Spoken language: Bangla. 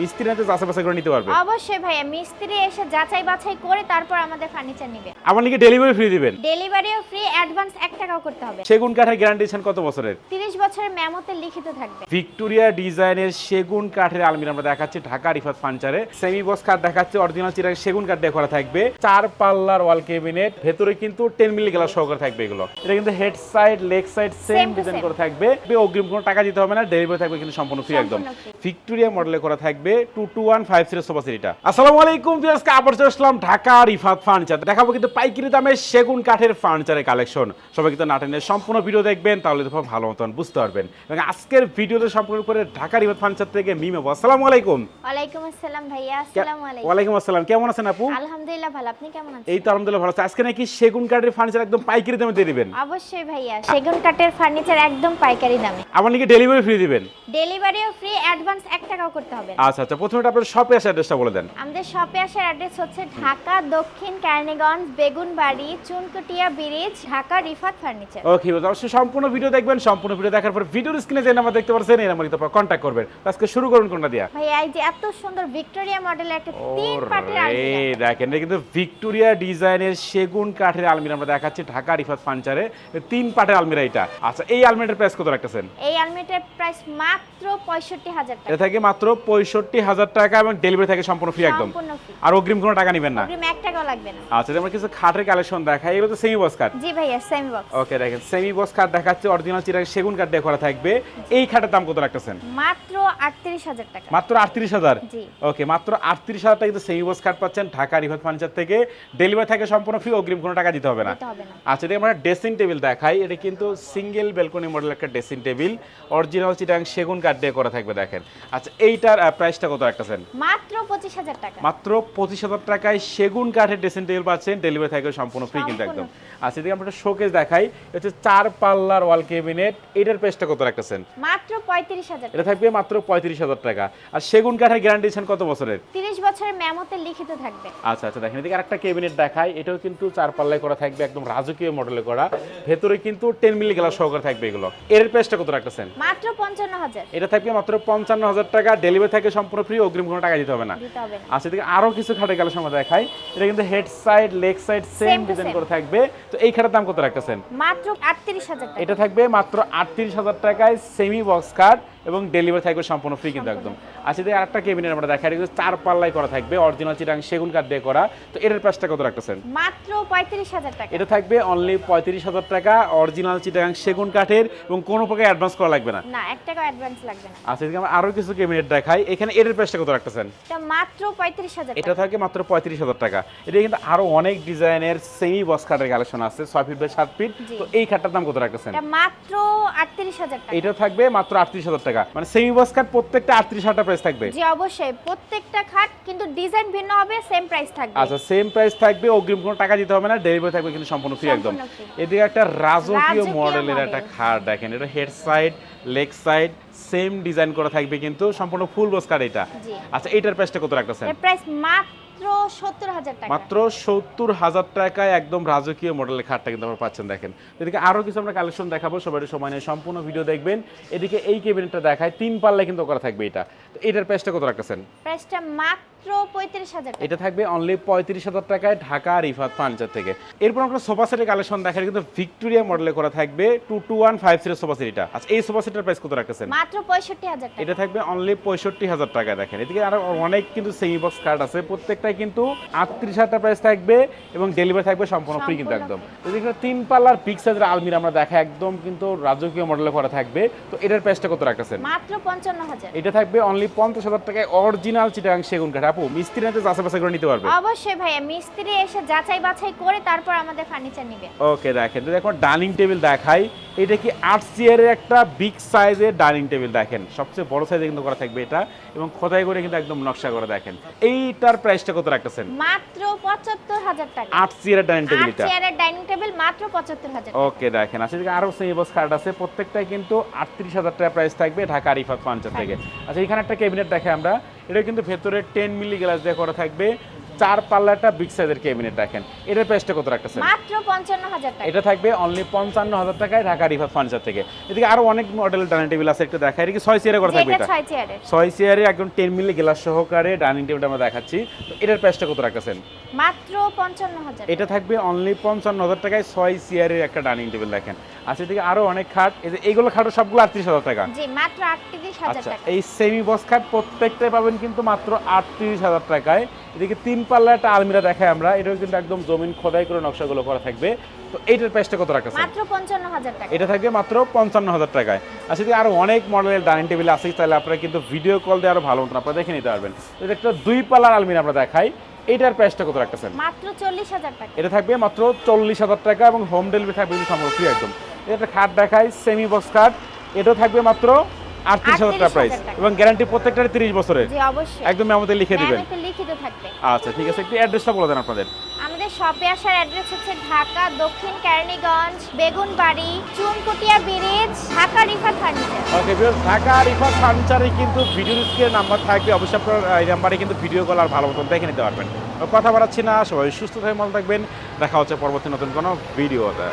মিস্ত্রি হাতে যাচাই বাছাই করে নিতে পারবে। অবশ্যই ভাইয়া মিস্ত্রি এসে যাচাই বাছাই করে তারপর আমাদের ফার্নিচার নেবে। নাকি ডেলিভারি ফ্রি দিবেন। ডেলিভারিও ফ্রি অ্যাডভান্স টাকাও করতে হবে। সেগুন কাঠের গ্যারান্টি দিচ্ছেন কত বছরের? তিরিশ বছরের মেমোতে লিখিত থাকবে। ভিক্টোরিয়া ডিজাইনের সেগুন কাঠের আলমিরা আমরা দেখাচ্ছি ঢাকা রিফাত ফার্নিচারে। সেমি বক্স কাঠ দেখাচ্ছে অরিজিনাল চিরাং সেগুন কাঠ দিয়ে করা থাকবে। চার পাল্লার ওয়াল কেবিনেট ভেতরে কিন্তু টেন মিলি গ্লাস সহকারে থাকবে এগুলো। এটা কিন্তু head side leg side same design. করে থাকবে। অগ্রিম কোনো টাকা দিতে হবে না ডেলিভারি থাকবে কিন্তু সম্পূর্ণ ফ্রি একদম। ভিক্টোরিয়া মডেলে করা থাকবে two two one five zero sofa সিটিটা আসসালামু আলাইকুম আজকে আবার চলে আসলাম ঢাকা রিফাত ফার্নিচার দেখাবো কিন্তু পাইকারি দামে সেগুন কাঠের ফার্নিচারের কালেকশন সবাই কিন্তু নাটেনের সম্পূর্ণ ভিডিও দেখবেন তাহলে তো ভালো মতন বুঝতে পারবেন। এবং আজকের ভিডিওতে সম্পূর্ণ করে ঢাকা রিফাত ফার্নিচার থেকে মিমে আসসালামু আলাইকুম ওয়ালাইকুম আসসালাম ভাইয়া আসসালামু আলাইকুম। ওয়ালাইকুম আসসালাম কেমন আছেন আপু? আলহামদুলিল্লাহ ভালো আপনি কেমন আছেন? এই তো আলহামদুলিল্লাহ ভালো আছে। আজকে নাকি সেগুন কাঠের ফার্নিচার একদম পাইকারি দামে দিয়ে দিবেন। অবশ্যই ভাইয়া সেগুন কাঠের ফার্নিচার একদম পাইকারি দামে। আমার নাকি ডেলিভারি ফ্রি দিবেন? ডেলিভারিও ফ্রি অ্যাডভান্স এক টাকাও করতে হবে না। আচ্ছা আচ্ছা প্রথমে আপনার শপে আসার অ্যাড্রেসটা বলে দেন। আমাদের শপে আসার অ্যাড্রেস হচ্ছে ঢাকা দক্ষিণ Keraniganj Begunbari Chunkutia bridge Dhaka Rifat furniture okay অবশ্যই সম্পূর্ণ ভিডিও দেখবেন সম্পূর্ণ ভিডিও দেখার পর ভিডিওর স্ক্রিনে যে নাম্বার দেখতে পাচ্ছেন এই নাম্বারে তো কন্ট্যাক্ট করবেন। আজকে শুরু করুন কোনটা দিয়া? ভাইয়া এই যে এত সুন্দর ভিক্টোরিয়া মডেলের একটা তিন আলমিরা। দেখেন এটা কিন্তু ভিক্টোরিয়া ডিজাইনের সেগুন কাঠের আলমিরা আমরা দেখাচ্ছি ঢাকা রিফাত ফার্নিচারে তিন পাটের আলমিরা এটা। আচ্ছা এই আলমিরাটার প্রাইস কত রাখতেছেন? এই আলমিরাটার প্রাইস মাত্র পঁয়ষট্টি হাজার টাকা। এটা থেকে মাত্র পঁয়ষট্টি হাজার টাকা এবং ডেলিভারি থাকে সম্পূর্ণ ফ্রি একদম। আর অগ্রিম কোনো টাকা নেবেন না? অগ্রিম এক টাকাও লাগবে না। আচ্ছা আমরা কিছু খাটের কালেকশন দেখাই। এগুলো তো সেমি বস কাঠ জি ভাইয়া সেমি বক্স ওকে দেখেন সেমি বস কাঠ দেখাচ্ছে অরিজিনাল সেগুন কাঠ দিয়ে করা থাকবে। এই খাটের দাম কত রাখতেছেন? মাত্র আটত্রিশ হাজার টাকা। মাত্র জি। ওকে মাত্র আটত্রিশ হাজার টাকা কিন্তু সেমি কার্ড পাচ্ছেন ঢাকা রিভার ফার্নিচার থেকে। ডেলিভারি থাকে সম্পূর্ণ ফ্রি অগ্রিম কোনো টাকা দিতে হবে না। আচ্ছা এটা আমরা ড্রেসিং টেবিল দেখাই। এটা কিন্তু সিঙ্গেল বেলকনি মডেল একটা ড্রেসিং টেবিল অরিজিনাল চিটাং সেগুন কাঠ দিয়ে করা থাকবে দেখেন। আচ্ছা এইটার প্রাইসটা কত রাখতেছেন? মাত্র পঁচিশ হাজার টাকা। মাত্র পঁচিশ হাজার টাকায় সেগুন কাঠের ড্রেসিং টেবিল পাচ্ছেন ডেলিভারি থাকবে সম্পূর্ণ ফ্রি কিন্তু একদম। আচ্ছা এদিকে আমরা শোকেস দেখাই এটা হচ্ছে চার পাল্লার ওয়াল কেবিনেট এটার প্রাইসটা কত রাখতেছেন? মাত্র পঁয়ত্রিশ হাজার এটা থাকবে মাত্র পঁয়ত্রিশ হাজার টাকা। আর সেগুন কাঠের গ্যারান্টি দিচ্ছেন কত বছরের? তিরিশ বছরের মেমোতে লিখিত থাকবে। আচ্ছা আচ্ছা দেখেন এদিকে আরেকটা ক্যাবিনেট দেখাই এটাও কিন্তু চার পাল্লায় করা থাকবে একদম রাজকীয় মডেলে করা। ভেতরে কিন্তু টেন মিলি গ্লাস সহকারে থাকবে এগুলো। এর প্রাইসটা কত রাখতেছেন? মাত্র পঞ্চান্ন হাজার। এটা থাকবে মাত্র পঞ্চান্ন হাজার টাকা ডেলিভারি থাকে সম্পূর্ণ ফ্রি অগ্রিম কোনো টাকা দিতে হবে না। আচ্ছা এদিকে আরও কিছু খাটের গেলে সময় দেখাই। এটা কিন্তু head side leg side same design করে থাকবে। তো এই খাটের দাম কত রাখতেছেন? মাত্র আটত্রিশ হাজার টাকা। এটা থাকবে মাত্র আটত্রিশ হাজার টাকায় সেমি বক্স কার্ড এবং ডেলিভারি থাকবে সম্পূর্ণ ফ্রি কিন্তু একদম। আচ্ছা এদিকে আরেকটা কেবিনেট আমরা দেখাই। এটা চার পাল্লায় করা থাকবে অরিজিনাল চিরাং সেগুন কাঠ দিয়ে করা। তো এটার প্রাইসটা কত রাখতেছেন? মাত্র পঁয়ত্রিশ হাজার টাকা। এটা থাকবে অনলি পঁয়ত্রিশ হাজার টাকা অরিজিনাল চিটাগাং সেগুন কাঠের এবং কোনো প্রকার অ্যাডভান্স করা লাগবে না। না এক টাকা অ্যাডভান্স লাগবে না। আচ্ছা এদিকে আমরা আরও কিছু ক্যাবিনেট দেখাই। এখানে এর প্রাইসটা কত রাখতেছেন? এটা মাত্র পঁয়ত্রিশ হাজার এটা থাকে মাত্র পঁয়ত্রিশ হাজার টাকা। এটা কিন্তু আরও অনেক ডিজাইনের সেমি বক্স কাঠের কালেকশন আছে ছয় ফিট বাই সাত ফিট তো এই খাটটার দাম কত রাখতেছেন? এটা মাত্র আটত্রিশ হাজার টাকা। এটা থাকবে মাত্র আটত্রিশ হাজার টাকা। মানে সেমি বক্স কাঠ প্রত্যেকটা আটত্রিশ হাজার প্রাইস থাকবে। জি অবশ্যই। প্রত্যেকটা খাট কিন্তু ডিজাইন ভিন্ন হবে সেম প্রাইস থাকবে। আচ্ছা সেম প্রাইস থাকবে অগ্রিম কোনো টাকা দিতে হবে না ডেলিভারি থাকবে কিন্তু সম্পূর্ণ ফ্রি একদম। এদিকে একটা রাজকীয় মডেলের একটা খাট দেখেন এটা head side leg side same design করা থাকবে কিন্তু সম্পূর্ণ ফুল বস কাঠ এটা। আচ্ছা এইটার প্রাইসটা কত রাখতেছেন? প্রাইস মাত্র সত্তর হাজার টাকা। মাত্র সত্তর হাজার টাকায় একদম রাজকীয় মডেলের খাটটা কিন্তু আপনারা পাচ্ছেন দেখেন। এদিকে আরও কিছু আমরা কালেকশন দেখাবো সবাই সময় নিয়ে সম্পূর্ণ ভিডিও দেখবেন। এদিকে এই কেবিনেটটা দেখায় তিন পাল্লায় কিন্তু করা থাকবে এটা। তো এটার প্রাইসটা কত রাখতেছেন? প্রাইসটা মাত্র পঁয়ত্রিশ হাজার এটা থাকবে অনলি পঁয়ত্রিশ হাজার টাকায় ঢাকা রিফাত ফার্নিচার থেকে। এরপর আমরা সোফা সেটের কালেকশন দেখাই কিন্তু ভিক্টোরিয়া মডেলে করা থাকবে two two one five zero sofa set এটা। আচ্ছা এই সোফা সেটের প্রাইস কত রাখতেছেন? মাত্র পঁয়ষট্টি হাজার এটা থাকবে অনলি পঁয়ষট্টি হাজার টাকা দেখেন। এদিকে আরও অনেক কিন্তু সেমি বক্স কার্ড আছে প্রত্যেকটাই কিন্তু আটত্রিশ হাজার প্রাইস থাকবে এবং ডেলিভারি থাকবে সম্পূর্ণ ফ্রি কিন্তু একদম। এদিকে তিন পাল্লার বিগ সাইজের আলমিরা আমরা দেখা একদম কিন্তু রাজকীয় মডেলে করা থাকবে। তো এটার প্রাইসটা কত রাখতেছেন? মাত্র পঞ্চান্ন হাজার। এটা থাকবে অনলি পঞ্চাশ হাজার টাকায় অরিজিনাল চিটাগাং সেগুন কাঠ। আপু মিস্ত্রি হাতে যাচাই বাছাই করে নিতে পারবে? অবশ্যই ভাইয়া মিস্ত্রি এসে যাচাই বাছাই করে তারপর আমাদের ফার্নিচার নেবে। ওকে দেখেন যদি এখন ডাইনিং টেবিল দেখাই এটা কি আট চেয়ারের একটা বিগ সাইজের ডাইনিং টেবিল দেখেন? সবচেয়ে বড় সাইজে কিন্তু করা থাকবে এটা এবং খোদাই করে কিন্তু একদম নকশা করে দেখেন। এইটার প্রাইসটা কত রাখতেছেন? মাত্র পঁচাত্তর হাজার টাকা। 8 চেয়ারের ডাইনিং টেবিল আট এটা চেয়ারের ডাইনিং টেবিল মাত্র পঁচাত্তর হাজার ওকে দেখেন। আচ্ছা এদিকে আরও সেমি বক্স কার্ড আছে। প্রত্যেকটাই কিন্তু আটত্রিশ হাজার টাকা প্রাইস থাকবে। ঢাকা ফার্নিচার থেকে। আচ্ছা এখানে একটা ক্যাবিনেট দেখে আমরা। এটা কিন্তু ভেতরে টেন মিলি গ্লাস দিয়ে করা থাকবে। চার পাল্লাটা বিগ সাইজের ক্যাবিনেট দেখেন এটার প্রাইসটা কত রাখতেছেন? মাত্র পঞ্চান্ন হাজার টাকা। এটা থাকবে অনলি পঞ্চান্ন হাজার টাকায় ঢাকা রিফাত ফার্নিচার থেকে। এদিকে আরও অনেক মডেল ডাইনিং টেবিল আছে একটু দেখাই। কি ছয় চেয়ারে করা থাকবে এটা। ছয় চেয়ারের ছয় চেয়ারে একদম টেন মিলি গ্লাস সহকারে ডাইনিং টেবিলটা আমরা দেখাচ্ছি। তো এটার প্রাইসটা কত রাখতেছেন? মাত্র পঞ্চান্ন হাজার এটা থাকবে অনলি পঞ্চান্ন হাজার টাকায় ছয় চেয়ারের একটা ডাইনিং টেবিল দেখেন। আচ্ছা এদিকে আরও অনেক খাট। এই যে এইগুলো খাটও সবগুলো আটত্রিশ হাজার টাকা। জি মাত্র আটত্রিশ হাজার আচ্ছা টাকা। এই সেমি বক্স খাট প্রত্যেকটাই পাবেন কিন্তু মাত্র আটত্রিশ হাজার টাকায়। এদিকে তিন পাল্লা একটা আলমিরা দেখাই আমরা এটাও কিন্তু একদম জমিন খোদাই করে নকশাগুলো করা থাকবে। তো এইটার প্রাইসটা কত রাখা মাত্র পঞ্চান্ন হাজার টাকা। এটা থাকবে মাত্র পঞ্চান্ন হাজার টাকায়। আচ্ছা যদি আরও অনেক মডেলের ডাইনিং টেবিল আছে তাহলে আপনারা কিন্তু ভিডিও কল দিয়ে আরও ভালো মতন আপনারা দেখে নিতে পারবেন। তো একটা দুই পাল্লার আলমিরা আমরা দেখাই। এটার প্রাইসটা কত রাখতেছেন? মাত্র চল্লিশ হাজার টাকা। এটা থাকবে মাত্র চল্লিশ হাজার টাকা এবং হোম ডেলিভারি থাকবে কিন্তু সম্পূর্ণ ফ্রি একদম। এটা খাট দেখাই সেমি বক্স খাট। এটাও থাকবে মাত্র আটত্রিশ হাজার টাকা প্রাইস এবং গ্যারান্টি প্রত্যেকটার তিরিশ বছরের। জি অবশ্যই। একদম আমাদের লিখে দিবেন। আচ্ছা ঠিক আছে। একটু অ্যাড্রেসটা বলে দেন আপনাদের। আমাদের শপে আসার অ্যাড্রেস হচ্ছে ঢাকা দক্ষিণ Keraniganj Begunbari Chunkutia bridge Dhaka Rifat furniture. Okay because Dhaka Rifat ফার্নিচারে কিন্তু ভিডিও স্ক্রিনের নাম্বার থাকবে। অবশ্যই আপনার এই নাম্বারে কিন্তু ভিডিও কল আর ভালো মতন দেখে নিতে পারবেন। কথা বাড়াচ্ছি না সবাই সুস্থ থাকবে ভালো থাকবেন। দেখা হচ্ছে পরবর্তী নতুন কোনো ভিডিওতে